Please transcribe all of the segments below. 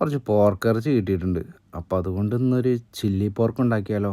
കുറച്ച് പോർക്കിറച്ചി കിട്ടിയിട്ടുണ്ട്. അപ്പോൾ അതുകൊണ്ട് ഇന്നൊരു ചില്ലി പോർക്ക് ഉണ്ടാക്കിയാലോ?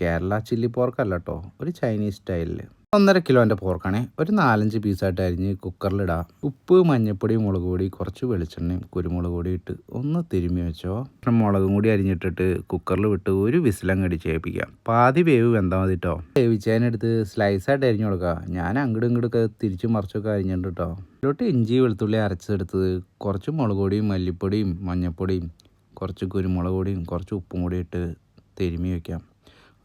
കേരള ചില്ലി പോർക്കല്ല കേട്ടോ ഒരു ചൈനീസ് സ്റ്റൈലിൽ ഒന്നര കിലോന്റെ പോർക്കാണ് ഒരു നാലഞ്ച് പീസായിട്ട് അരിഞ്ഞ് കുക്കറിലിടുക ഉപ്പ് മഞ്ഞൾപ്പൊടി മുളക് പൊടി കുറച്ച് വെളിച്ചെണ്ണയും കുരുമുളക് പൊടി ഇട്ട് ഒന്ന് തിരുമ്മി വെച്ചോ. മുളകും കൂടി അരിഞ്ഞിട്ടിട്ട് കുക്കറിൽ വിട്ട് ഒരു വിസിലം കടി വേപ്പിക്കാം പാതി വേവ് വെന്താൽ മതി കേട്ടോ വേവിച്ചതിനെടുത്ത് സ്ലൈസായിട്ട് അരിഞ്ഞു കൊടുക്കുക ഞാൻ അങ്ങോട്ടും ഇങ്ങോട്ടൊക്കെ തിരിച്ചും മറിച്ചൊക്കെ അരിഞ്ഞിട്ടുണ്ട് കേട്ടോ ഇതിലോട്ട് ഇഞ്ചി വെളുത്തുള്ളി അരച്ചെടുത്തത് കുറച്ച് മുളക് പൊടിയും മല്ലിപ്പൊടിയും മഞ്ഞൾപ്പൊടിയും കുറച്ച് കുരുമുളക് പൊടിയും കുറച്ച് ഉപ്പും കൂടി ഇട്ട് തിരുമ്മി വയ്ക്കാം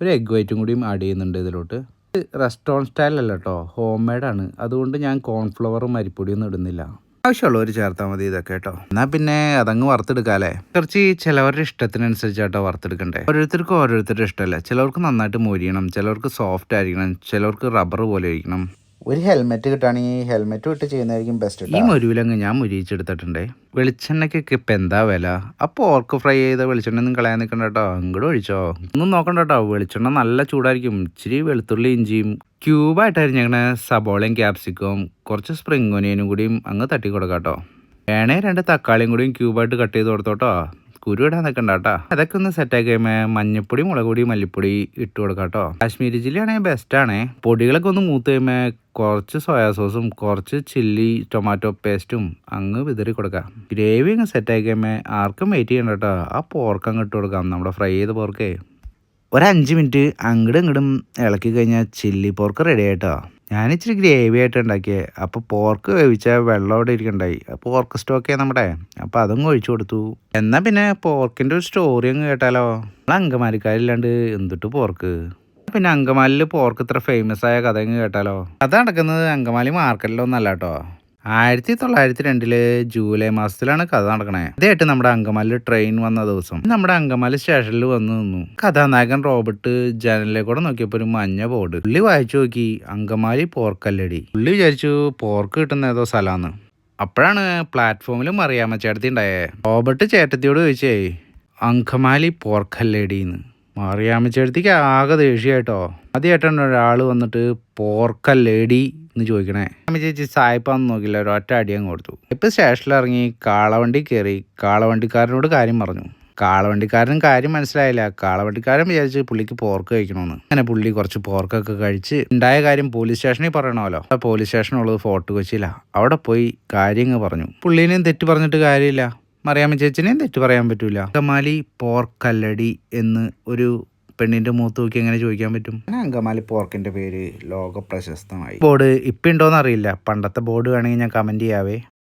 ഒരു എഗ് വൈറ്റും കൂടിയും ആഡ് ചെയ്യുന്നുണ്ട് ഇതിലോട്ട്. റെസ്റ്റോറന്റ് സ്റ്റൈലല്ല കേട്ടോ ഹോം മെയ്ഡാണ് അതുകൊണ്ട് ഞാൻ കോൺഫ്ലവറും അരിപ്പൊടിയൊന്നും ഇടുന്നില്ല. ആവശ്യമുള്ളവർ ചേർത്താൽ മതി ഇതൊക്കെ കേട്ടോ എന്നാൽ പിന്നെ അതങ്ങ് വറുത്തെടുക്കാല്ലേ കുറച്ച് ചിലവരുടെ ഇഷ്ടത്തിനനുസരിച്ചാട്ടോ വറുത്തെടുക്കണ്ടേ? ഓരോരുത്തർക്കും ഓരോരുത്തരുടെ ഇഷ്ടമല്ല? ചിലവർക്ക് നന്നായിട്ട് മൊരിയണം ചിലവർക്ക് സോഫ്റ്റ് ആയിരിക്കണം ചിലവർക്ക് റബ്ബർ പോലെ ഇരിക്കണം. ഒരു ഹെൽമെറ്റ് കിട്ടുകയാണെങ്കിൽ ഹെൽമെറ്റ് വിട്ട് ചെയ്യുന്നതായിരിക്കും ബെസ്റ്റ് ഈ മുരുവിലങ്ങ് ഞാൻ മുരിയിച്ചെടുത്തിട്ടുണ്ടേ. വെളിച്ചെണ്ണയ്ക്കൊക്കെ ഇപ്പം എന്താ വില? അപ്പോൾ ഓർക്ക് ഫ്രൈ ചെയ്ത വെളിച്ചെണ്ണ ഒന്നും കളയാൻ നിൽക്കണ്ട കേട്ടോ അങ്ങോട്ട് ഒഴിച്ചോ. ഒന്നും നോക്കണ്ട കേട്ടോ വെളിച്ചെണ്ണ നല്ല ചൂടായിരിക്കും. ഇച്ചിരി വെളുത്തുള്ളി ഇഞ്ചിയും ക്യൂബായിട്ട് അരിഞ്ഞങ്ങനെ സബോളയും ക്യാപ്സിക്കും കുറച്ച് സ്പ്രിംഗ് ഒനിയനും കൂടിയും അങ്ങ് തട്ടി കൊടുക്കാം കേട്ടോ വേണേ രണ്ട് തക്കാളിയും കൂടിയും ക്യൂബായിട്ട് കട്ട് ചെയ്ത് കൊടുത്തോട്ടോ. കുരു ഇടാൻ നിൽക്കണ്ട കേട്ടോ അതൊക്കെ ഒന്ന് സെറ്റാക്കി മഞ്ഞപ്പൊടി മുളക് പൊടി മല്ലിപ്പൊടി ഇട്ട് കൊടുക്കാം കേട്ടോ. കാശ്മീരി ചില്ലി ആണെങ്കിൽ ബെസ്റ്റാണ് പൊടികളൊക്കെ ഒന്ന് മൂത്ത് കഴിയുമ്പോൾ കുറച്ച് സോയാ സോസും കുറച്ച് ചില്ലി ടൊമാറ്റോ പേസ്റ്റും അങ്ങ് വിതറി കൊടുക്കാം. ഗ്രേവി അങ്ങ് സെറ്റാക്കി കഴിയുമ്പോൾ ആർക്കും വെയിറ്റ് ചെയ്യണ്ട കേട്ടോ. ആ പോർക്ക് അങ്ങ് ഇട്ട് കൊടുക്കാം. നമ്മുടെ ഫ്രൈ ചെയ്ത പോർക്കേ ഒരു അഞ്ച് മിനിറ്റ് അങ്ങടും ഇങ്ങടും ഇളക്കി കഴിഞ്ഞാൽ ചില്ലി പോർക്ക് റെഡി ആയിട്ടോ ഞാൻ ഇച്ചിരി ഗ്രേവി ആയിട്ട് ഉണ്ടാക്കിയത് അപ്പോൾ പോർക്ക് വേവിച്ച വെള്ളം അവിടെ ഇരിക്കണ്ടായി. പോർക്ക് സ്റ്റോക്കേ നമ്മുടെ. അപ്പോൾ അതും ഒഴിച്ചു കൊടുത്തു. എന്നാൽ പിന്നെ പോർക്കിന്റെ ഒരു സ്റ്റോറി അങ്ങ് കേട്ടാലോ? നമ്മൾ അങ്കമാലിക്കാരില്ലാണ്ട് എന്തിട്ട് പോർക്ക് പിന്നെ അങ്കമാലിൽ പോർക്ക് ഇത്ര ഫേമസ് ആയ കഥ അങ്ങ് കേട്ടാലോ? അത് നടക്കുന്നത് അങ്കമാലി മാർക്കറ്റിലൊന്നല്ല കേട്ടോ. ആയിരത്തി തൊള്ളായിരത്തി രണ്ടിൽ ജൂലൈ മാസത്തിലാണ് കഥ നടക്കണേ. ഇതായിട്ട് നമ്മുടെ അങ്കമാലി ട്രെയിൻ വന്ന ദിവസം. നമ്മുടെ അങ്കമാലി സ്റ്റേഷനിൽ വന്നു നിന്നു. കഥാനായകൻ റോബർട്ട് ജനലിലെ കൂടെ നോക്കിയപ്പോൾ ഒരു മഞ്ഞ ബോർഡ് പുള്ളി വായിച്ചു നോക്കി അങ്കമാലി പോർക്കല്ലടി പുള്ളി വിചാരിച്ചു പോർക്ക് കിട്ടുന്ന ഏതോ സ്ഥലമാണ് അപ്പോഴാണ് പ്ലാറ്റ്ഫോമിൽ മറിയാമ്മ ചേട്ടത്തി ഉണ്ടായേ. റോബർട്ട് ചേട്ടത്തിയോട് ചോദിച്ചേ അങ്കമാലി പോർക്കല്ലേടിന്ന് മറിയാമ്മ ചേട്ടത്തിക്ക് ആകെ ദേഷ്യമായിട്ടോ. ആദ്യമായിട്ടാണ് ഒരാൾ വന്നിട്ട് പോർക്കല്ലേടി എന്ന് ചോദിക്കണേ. അമ്മ ചേച്ചി സായിപ്പാന്ന് നോക്കില്ല അടി അങ്ങ് കൊടുത്തു. ഇപ്പം സ്റ്റേഷനിൽ ഇറങ്ങി കാളവണ്ടി കയറി കാളവണ്ടിക്കാരനോട് കാര്യം പറഞ്ഞു. കാളവണ്ടിക്കാരനും കാര്യം മനസ്സിലായില്ല. കാളവണ്ടിക്കാരൻ വിചാരിച്ച് പുള്ളിക്ക് പോർക്ക് കഴിക്കണമെന്ന് അങ്ങനെ പുള്ളി കുറച്ച് പോർക്കൊക്കെ കഴിച്ച് ഉണ്ടായ കാര്യം പോലീസ് സ്റ്റേഷനിൽ പറയണമല്ലോ. പോലീസ് സ്റ്റേഷനുള്ളത് ഫോർട്ട് കൊച്ചിയിലാണ് അവിടെ പോയി കാര്യങ്ങൾ പറഞ്ഞു. പുള്ളീനെയും തെറ്റ് പറഞ്ഞിട്ട് കാര്യമില്ല. മറിയാമ്മ ചേച്ചിനെയും തെറ്റ് പറയാൻ പറ്റൂല. അങ്കമാലി പോർക്കല്ലടി എന്ന് ഒരു പെണ്ണിന്റെ മൂത്ത് നോക്കി എങ്ങനെ ചോദിക്കാൻ പറ്റും? അങ്കമാലി പോർക്കിന്റെ പേര് ലോക പ്രശസ്തമായി ബോർഡ് ഇപ്പം ഉണ്ടോന്ന് അറിയില്ല. പണ്ടത്തെ ബോർഡ് വേണമെങ്കിൽ ഞാൻ കമന്റ് ചെയ്യാവേ?